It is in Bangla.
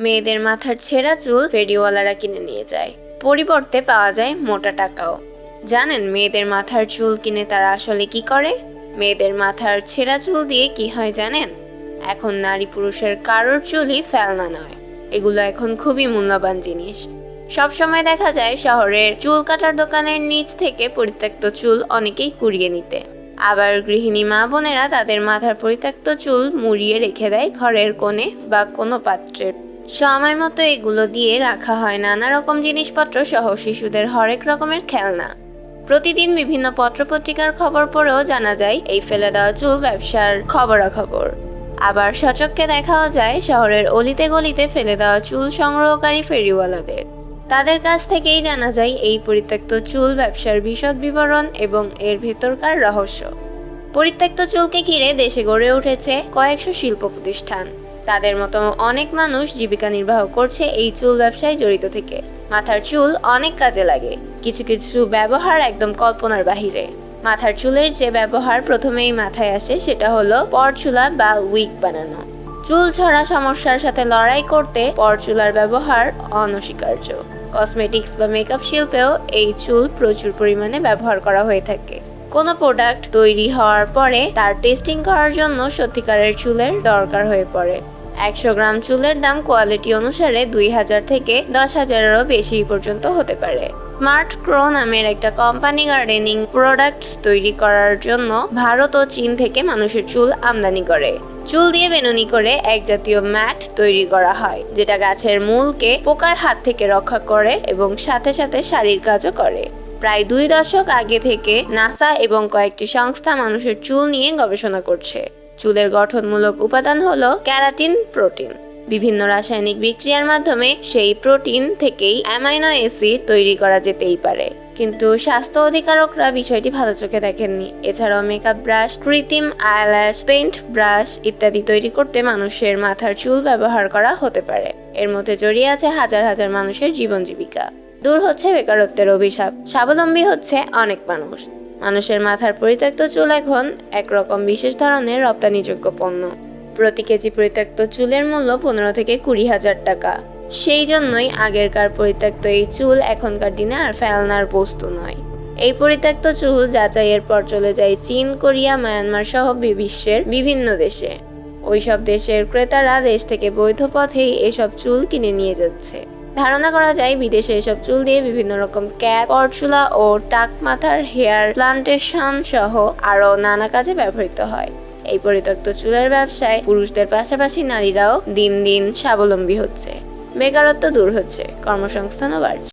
মেয়েদের মাথার ছেঁড়া চুল ফেরিওয়ালারা কিনে নিয়ে যায়। পরিবর্তে পাওয়া যায় মোটা টাকাও। জানেন মেয়েদের মাথার চুল কিনে তারা আসলে কি করে? মেয়েদের মাথার ছেঁড়া চুল দিয়ে কি হয় জানেন? এখন নারী পুরুষের কারোর চুলই ফেলনা নয়। এগুলো এখন খুবই মূল্যবান জিনিস। সবসময় দেখা যায় শহরের চুল কাটার দোকানের নিচ থেকে পরিত্যক্ত চুল অনেকেই কুড়িয়ে নিতে। আবার গৃহিণী মা বোনেরা তাদের মাথার পরিত্যক্ত চুল মুড়িয়ে রেখে দেয় ঘরের কোণে বা কোনো পাত্রে। সময় মতো এগুলো দিয়ে রাখা হয়। নানা রকম জিনিসপত্র সহ শিশুদের হরেক রকমের খেলনা। প্রতিদিন বিভিন্ন পত্রপত্রিকার খবর পড়েও জানা যায়, এই ফেলে দেওয়া চুল ব্যবসার খবরাখবর। আবার সচক্ষে দেখাও যায়, শহরের অলিতে গলিতে ফেলে দেওয়া চুল সংগ্রহকারী ফেরিওয়ালাদের। তাদের কাছ থেকেই জানা যায়, এই পরিত্যক্ত চুল ব্যবসার বিশদ বিবরণ এবং এর ভেতরকার রহস্য। পরিত্যক্ত চুলকে ঘিরে দেশে গড়ে উঠেছে কয়েকশো শিল্প প্রতিষ্ঠান। তাদের মতো অনেক মানুষ জীবিকা নির্বাহ করছে এই চুল ব্যবসায় জড়িত থেকে। মাথার চুল অনেক কাজে লাগে। কিছু কিছু ব্যবহার একদম কল্পনার বাহিরে। মাথার চুলের যে ব্যবহার প্রথমেই মাথায় আসে সেটা হলো পরচুলা বা উইক বানানো। চুল ছড়া সমস্যার সাথে লড়াই করতে পরচুলার ব্যবহার অনস্বীকার্য। কসমেটিক্স বা মেকআপ শিল্পেও এই চুল প্রচুর পরিমাণে ব্যবহার করা হয়ে থাকে। কোনো প্রোডাক্ট তৈরি হওয়ার পরে তার টেস্টিং করার জন্য সত্যিকারের চুলের দরকার হয়ে পড়ে। একশো গ্রাম চুলের দাম কোয়ালিটি অনুসারে দুই হাজার থেকে দশ হাজারেরও বেশি পর্যন্ত হতে পারে। স্মার্ট ক্রো নামের একটা কোম্পানি গার্ডেনিং প্রোডাক্ট তৈরি করার জন্য ভারত ও চীন থেকে মানুষের চুল আমদানি করে। চুল দিয়ে বেনুনি করে এক জাতীয় ম্যাট তৈরি করা হয়, যেটা গাছের মূলকে পোকার হাত থেকে রক্ষা করে এবং সাথে সাথে শাড়ির কাজও করে। প্রায় দুই দশক আগে থেকে নাসা এবং কয়েকটি সংস্থা মানুষের চুল নিয়ে গবেষণা করছে। চুলের গঠনমূলক উপাদান হলো ক্যারাটিন প্রোটিন। বিভিন্ন রাসায়নিক বিক্রিয়ার মাধ্যমে সেই প্রোটিন থেকেই অ্যামাইনো অ্যাসিড তৈরি করা যেতেই পারে। কিন্তু স্বাস্থ্য অধিকারকরা বিষয়টি ভালো চোখে দেখেননি। এছাড়াও মেকআপ ব্রাশ, কৃত্রিম আইল্যাশ পেন্ট ব্রাশ ইত্যাদি তৈরি করতে মানুষের মাথার চুল ব্যবহার করা হতে পারে। এর মধ্যে জড়িয়ে আছে হাজার হাজার মানুষের জীবন জীবিকা। দূর হচ্ছে বেকারত্বের অভিশাপ। স্বাবলম্বী হচ্ছে অনেক মানুষ। মানুষের মাথার পরিত্যক্ত চুল এখন একরকম বিশেষ ধরনের রপ্তানিযোগ্য পণ্য। প্রতি কেজি পরিত্যক্ত চুলের মূল্য পনেরো থেকে কুড়ি হাজার টাকা। সেই জন্যই আগেরকার পরিত্যক্ত এই চুল এখনকার দিনে আর ফেলনার বস্তু নয়। এই পরিত্যক্ত চুল যাচাইয়ের পর চলে যায় চীন, কোরিয়া, মায়ানমার সহ বিশ্বের বিভিন্ন দেশে। ওইসব দেশের ক্রেতারা দেশ থেকে বৈধ পথেই এসব চুল কিনে নিয়ে যাচ্ছে। ধারণা করা যায় বিদেশে এসব চুল দিয়ে বিভিন্ন রকম ক্যাপ, পরচুলা ও টাক মাথার হেয়ার প্লান্টেশন সহ আরও নানা কাজে ব্যবহৃত হয়। এই পরিত্যক্ত চুলের ব্যবসায় পুরুষদের পাশাপাশি নারীরাও দিন দিন স্বাবলম্বী হচ্ছে। বেকারত্ব দূর হচ্ছে, কর্মসংস্থানও বাড়ছে।